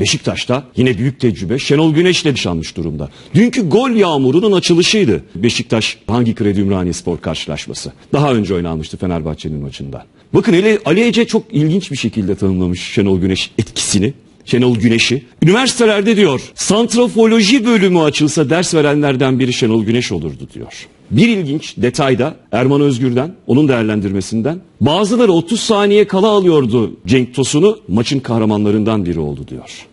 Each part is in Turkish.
Beşiktaş'ta yine büyük tecrübe Şenol Güneş'le dışanmış durumda. Dünkü gol yağmurunun açılışıydı. Beşiktaş hangi Kredi Ümraniye Spor karşılaşması. Daha önce oynanmıştı Fenerbahçe'nin maçında. Bakın hele Ali Ece çok ilginç bir şekilde tanımlamış Şenol Güneş etkisini. Şenol Güneş'i. Üniversitelerde diyor santrafoloji bölümü açılsa ders verenlerden biri Şenol Güneş olurdu diyor. Bir ilginç detayda Erman Özgür'den, onun değerlendirmesinden bazıları 30 saniye kala alıyordu Cenk Tosun'u maçın kahramanlarından biri oldu diyor.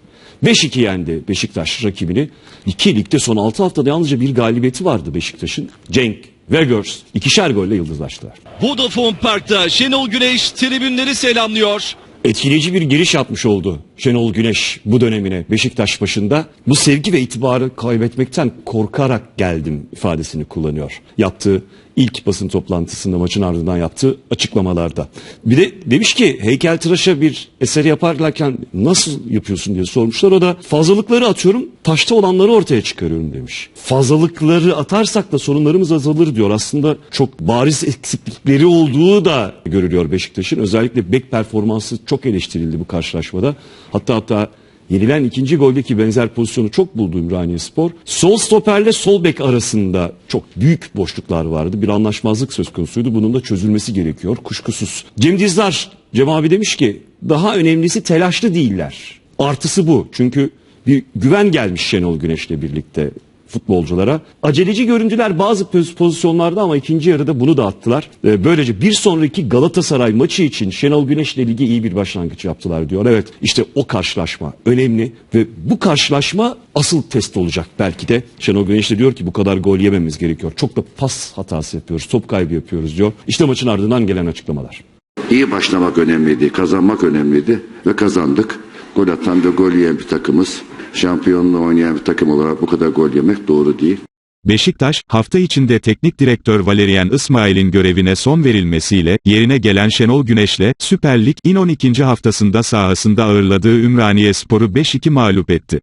5-2 yendi Beşiktaş rakibini. İki ligde son 6 haftada yalnızca bir galibiyeti vardı Beşiktaş'ın. Cenk ve Görs ikişer golle yıldızlaştılar. Vodafone Park'ta Şenol Güneş tribünleri selamlıyor. Etkileyici bir giriş yapmış oldu Şenol Güneş bu dönemine Beşiktaş başında. Bu sevgi ve itibarı kaybetmekten korkarak geldim ifadesini kullanıyor. Yaptığı ilk basın toplantısında maçın ardından yaptığı açıklamalarda. Bir de demiş ki heykeltıraşa bir eser yaparlarken nasıl yapıyorsun diye sormuşlar. O da fazlalıkları atıyorum taşta olanları ortaya çıkarıyorum demiş. Fazlalıkları atarsak da sorunlarımız azalır diyor. Aslında çok bariz eksiklikleri olduğu da görülüyor Beşiktaş'ın. Özellikle bek performansı çok eleştirildi bu karşılaşmada. Hatta hatta Yenilen ikinci goldeki benzer pozisyonu çok buldu Ümraniye Spor. Sol stoperle sol bek arasında çok büyük boşluklar vardı. Bir anlaşmazlık söz konusuydu. Bunun da çözülmesi gerekiyor kuşkusuz. Cem Dizdar, Cem abi demiş ki daha önemlisi telaşlı değiller. Artısı bu. Çünkü bir güven gelmiş Şenol Güneş'le birlikte futbolculara. Aceleci görüntüler bazı poz- pozisyonlarda ama ikinci yarıda bunu da attılar. Ee, Böylece bir sonraki Galatasaray maçı için Şenol Güneş'le lige iyi bir başlangıç yaptılar diyor. Evet işte o karşılaşma önemli ve bu karşılaşma asıl test olacak belki de. Şenol Güneş de diyor ki bu kadar gol yememiz gerekiyor. Çok da pas hatası yapıyoruz, top kaybı yapıyoruz diyor. İşte maçın ardından gelen açıklamalar. İyi başlamak önemliydi, kazanmak önemliydi ve kazandık. Gol atan ve gol yiyen bir takımız. Şampiyonluğu oynayan bir takım olarak bu kadar gol yemek doğru değil. Beşiktaş, hafta içinde teknik direktör Valerian İsmail'in görevine son verilmesiyle, yerine gelen Şenol Güneş'le, Süper Lig in 12. haftasında sahasında ağırladığı Ümraniye Sporu 5-2 mağlup etti.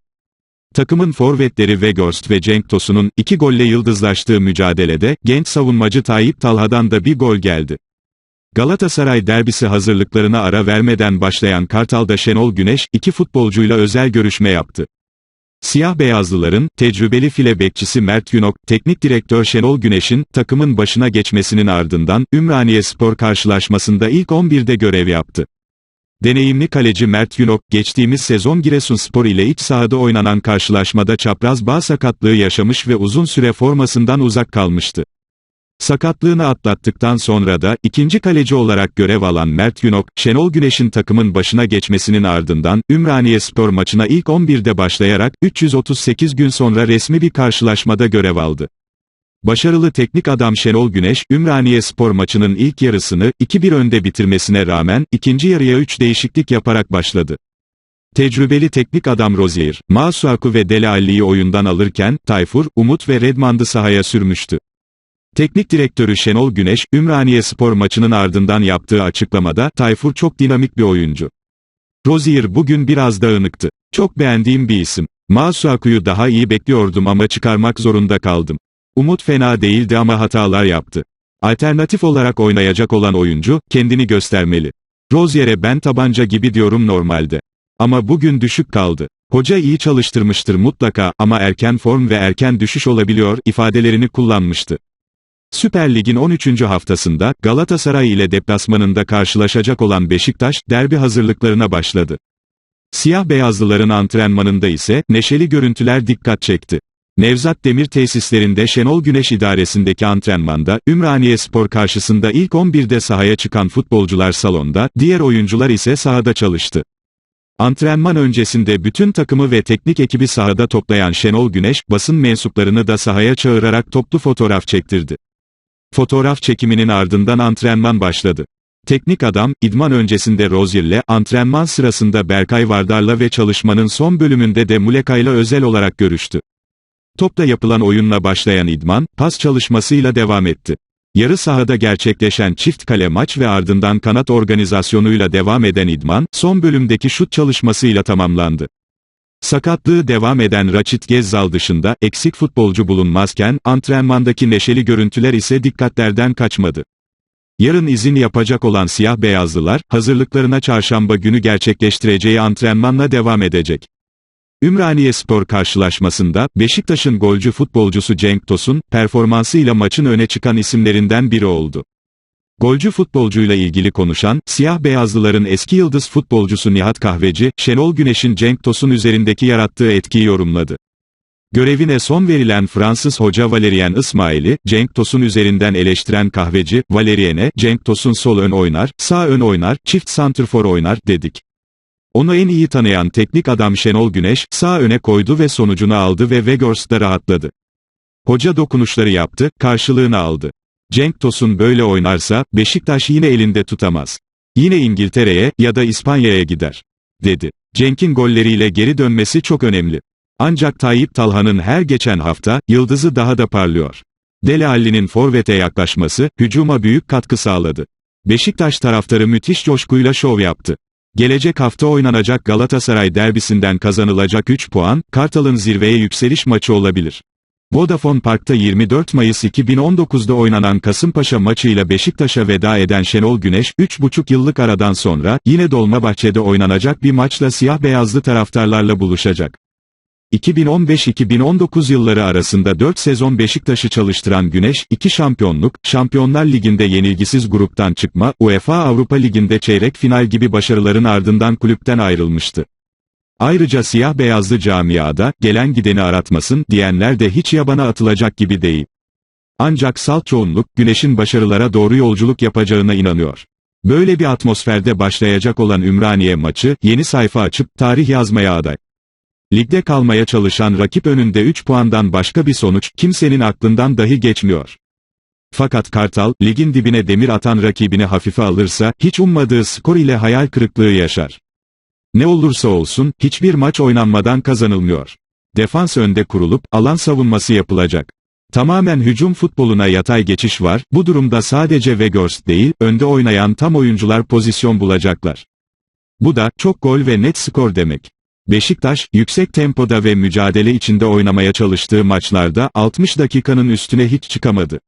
Takımın forvetleri Vegorst ve Cenk Tosun'un iki golle yıldızlaştığı mücadelede, genç savunmacı Tayyip Talha'dan da bir gol geldi. Galatasaray derbisi hazırlıklarına ara vermeden başlayan Kartal'da Şenol Güneş, iki futbolcuyla özel görüşme yaptı. Siyah beyazlıların, tecrübeli file bekçisi Mert Günok, teknik direktör Şenol Güneş'in, takımın başına geçmesinin ardından, Ümraniye Spor karşılaşmasında ilk 11'de görev yaptı. Deneyimli kaleci Mert Günok, geçtiğimiz sezon Giresunspor ile iç sahada oynanan karşılaşmada çapraz bağ sakatlığı yaşamış ve uzun süre formasından uzak kalmıştı. Sakatlığını atlattıktan sonra da, ikinci kaleci olarak görev alan Mert Günok, Şenol Güneş'in takımın başına geçmesinin ardından, Ümraniye Spor maçına ilk 11'de başlayarak, 338 gün sonra resmi bir karşılaşmada görev aldı. Başarılı teknik adam Şenol Güneş, Ümraniye Spor maçının ilk yarısını, 2-1 önde bitirmesine rağmen, ikinci yarıya 3 değişiklik yaparak başladı. Tecrübeli teknik adam Rozier, Masuaku ve Dele Alli'yi oyundan alırken, Tayfur, Umut ve Redmond'ı sahaya sürmüştü. Teknik direktörü Şenol Güneş, Ümraniye Spor maçının ardından yaptığı açıklamada, Tayfur çok dinamik bir oyuncu. Rozier bugün biraz dağınıktı. Çok beğendiğim bir isim. Masuaku'yu daha iyi bekliyordum ama çıkarmak zorunda kaldım. Umut fena değildi ama hatalar yaptı. Alternatif olarak oynayacak olan oyuncu, kendini göstermeli. Rozier'e ben tabanca gibi diyorum normalde. Ama bugün düşük kaldı. Hoca iyi çalıştırmıştır mutlaka ama erken form ve erken düşüş olabiliyor ifadelerini kullanmıştı. Süper Lig'in 13. haftasında, Galatasaray ile deplasmanında karşılaşacak olan Beşiktaş, derbi hazırlıklarına başladı. Siyah beyazlıların antrenmanında ise, neşeli görüntüler dikkat çekti. Nevzat Demir tesislerinde Şenol Güneş idaresindeki antrenmanda, Ümraniye Spor karşısında ilk 11'de sahaya çıkan futbolcular salonda, diğer oyuncular ise sahada çalıştı. Antrenman öncesinde bütün takımı ve teknik ekibi sahada toplayan Şenol Güneş, basın mensuplarını da sahaya çağırarak toplu fotoğraf çektirdi. Fotoğraf çekiminin ardından antrenman başladı. Teknik adam, idman öncesinde Rozier'le, antrenman sırasında Berkay Vardar'la ve çalışmanın son bölümünde de Muleka'yla özel olarak görüştü. Topla yapılan oyunla başlayan idman, pas çalışmasıyla devam etti. Yarı sahada gerçekleşen çift kale maç ve ardından kanat organizasyonuyla devam eden idman, son bölümdeki şut çalışmasıyla tamamlandı. Sakatlığı devam eden Raçit Gezzal dışında, eksik futbolcu bulunmazken, antrenmandaki neşeli görüntüler ise dikkatlerden kaçmadı. Yarın izin yapacak olan siyah beyazlılar, hazırlıklarına çarşamba günü gerçekleştireceği antrenmanla devam edecek. Ümraniye Spor karşılaşmasında, Beşiktaş'ın golcü futbolcusu Cenk Tosun, performansıyla maçın öne çıkan isimlerinden biri oldu. Golcü futbolcuyla ilgili konuşan, siyah beyazlıların eski yıldız futbolcusu Nihat Kahveci, Şenol Güneş'in Cenk Tosun üzerindeki yarattığı etkiyi yorumladı. Görevine son verilen Fransız hoca Valérien İsmail'i, Cenk Tosun üzerinden eleştiren kahveci, Valérien'e, Cenk Tosun sol ön oynar, sağ ön oynar, çift santrfor oynar, dedik. Onu en iyi tanıyan teknik adam Şenol Güneş, sağ öne koydu ve sonucunu aldı ve Weghorst'da rahatladı. Hoca dokunuşları yaptı, karşılığını aldı. Cenk Tosun böyle oynarsa, Beşiktaş yine elinde tutamaz. Yine İngiltere'ye ya da İspanya'ya gider. Dedi. Cenk'in golleriyle geri dönmesi çok önemli. Ancak Tayyip Talhan'ın her geçen hafta, yıldızı daha da parlıyor. Dele Alli'nin forvete yaklaşması, hücuma büyük katkı sağladı. Beşiktaş taraftarı müthiş coşkuyla şov yaptı. Gelecek hafta oynanacak Galatasaray derbisinden kazanılacak 3 puan, Kartal'ın zirveye yükseliş maçı olabilir. Vodafone Park'ta 24 Mayıs 2019'da oynanan Kasımpaşa maçıyla Beşiktaş'a veda eden Şenol Güneş, 3,5 yıllık aradan sonra, yine Dolmabahçe'de oynanacak bir maçla siyah-beyazlı taraftarlarla buluşacak. 2015-2019 yılları arasında 4 sezon Beşiktaş'ı çalıştıran Güneş, 2 şampiyonluk, Şampiyonlar Ligi'nde yenilgisiz gruptan çıkma, UEFA Avrupa Ligi'nde çeyrek final gibi başarıların ardından kulüpten ayrılmıştı. Ayrıca siyah-beyazlı camiada, gelen gideni aratmasın, diyenler de hiç yabana atılacak gibi değil. Ancak salt çoğunluk, Güneş'in başarılara doğru yolculuk yapacağına inanıyor. Böyle bir atmosferde başlayacak olan Ümraniye maçı, yeni sayfa açıp, tarih yazmaya aday. Ligde kalmaya çalışan rakip önünde 3 puandan başka bir sonuç, kimsenin aklından dahi geçmiyor. Fakat Kartal, ligin dibine demir atan rakibini hafife alırsa, hiç ummadığı skor ile hayal kırıklığı yaşar. Ne olursa olsun, hiçbir maç oynanmadan kazanılmıyor. Defans önde kurulup, alan savunması yapılacak. Tamamen hücum futboluna yatay geçiş var, bu durumda sadece Weghorst değil, önde oynayan tam oyuncular pozisyon bulacaklar. Bu da, çok gol ve net skor demek. Beşiktaş, yüksek tempoda ve mücadele içinde oynamaya çalıştığı maçlarda, 60 dakikanın üstüne hiç çıkamadı.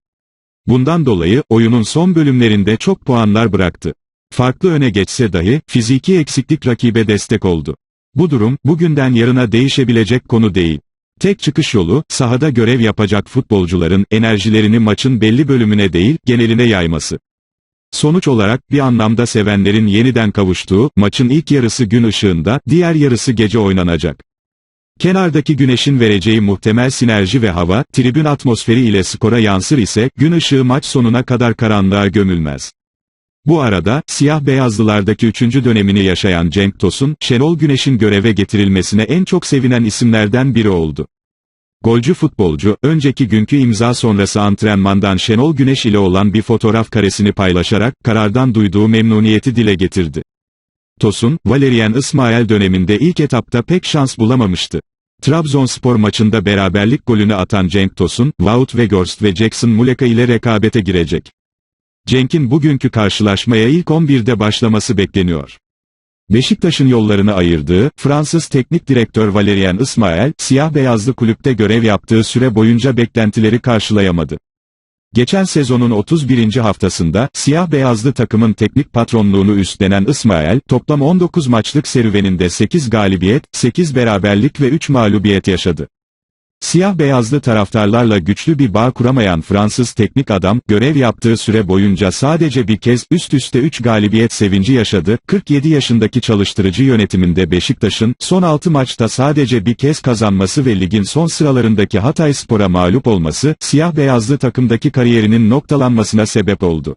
Bundan dolayı, oyunun son bölümlerinde çok puanlar bıraktı. Farklı öne geçse dahi, fiziki eksiklik rakibe destek oldu. Bu durum, bugünden yarına değişebilecek konu değil. Tek çıkış yolu, sahada görev yapacak futbolcuların, enerjilerini maçın belli bölümüne değil, geneline yayması. Sonuç olarak, bir anlamda sevenlerin yeniden kavuştuğu, maçın ilk yarısı gün ışığında, diğer yarısı gece oynanacak. Kenardaki güneşin vereceği muhtemel sinerji ve hava, tribün atmosferi ile skora yansır ise, gün ışığı maç sonuna kadar karanlığa gömülmez. Bu arada, siyah-beyazlılardaki üçüncü dönemini yaşayan Cenk Tosun, Şenol Güneş'in göreve getirilmesine en çok sevinen isimlerden biri oldu. Golcü futbolcu, önceki günkü imza sonrası antrenmandan Şenol Güneş ile olan bir fotoğraf karesini paylaşarak, karardan duyduğu memnuniyeti dile getirdi. Tosun, Valerian İsmail döneminde ilk etapta pek şans bulamamıştı. Trabzonspor maçında beraberlik golünü atan Cenk Tosun, Wout Weghorst ve Jackson Muleka ile rekabete girecek. Cenk'in bugünkü karşılaşmaya ilk 11'de başlaması bekleniyor. Beşiktaş'ın yollarını ayırdığı, Fransız teknik direktör Valérien İsmail, siyah-beyazlı kulüpte görev yaptığı süre boyunca beklentileri karşılayamadı. Geçen sezonun 31. haftasında, siyah-beyazlı takımın teknik patronluğunu üstlenen İsmail, toplam 19 maçlık serüveninde 8 galibiyet, 8 beraberlik ve 3 mağlubiyet yaşadı. Siyah-beyazlı taraftarlarla güçlü bir bağ kuramayan Fransız teknik adam, görev yaptığı süre boyunca sadece bir kez, üst üste 3 galibiyet sevinci yaşadı, 47 yaşındaki çalıştırıcı yönetiminde Beşiktaş'ın, son 6 maçta sadece bir kez kazanması ve ligin son sıralarındaki Hatay Spor'a mağlup olması, siyah-beyazlı takımdaki kariyerinin noktalanmasına sebep oldu.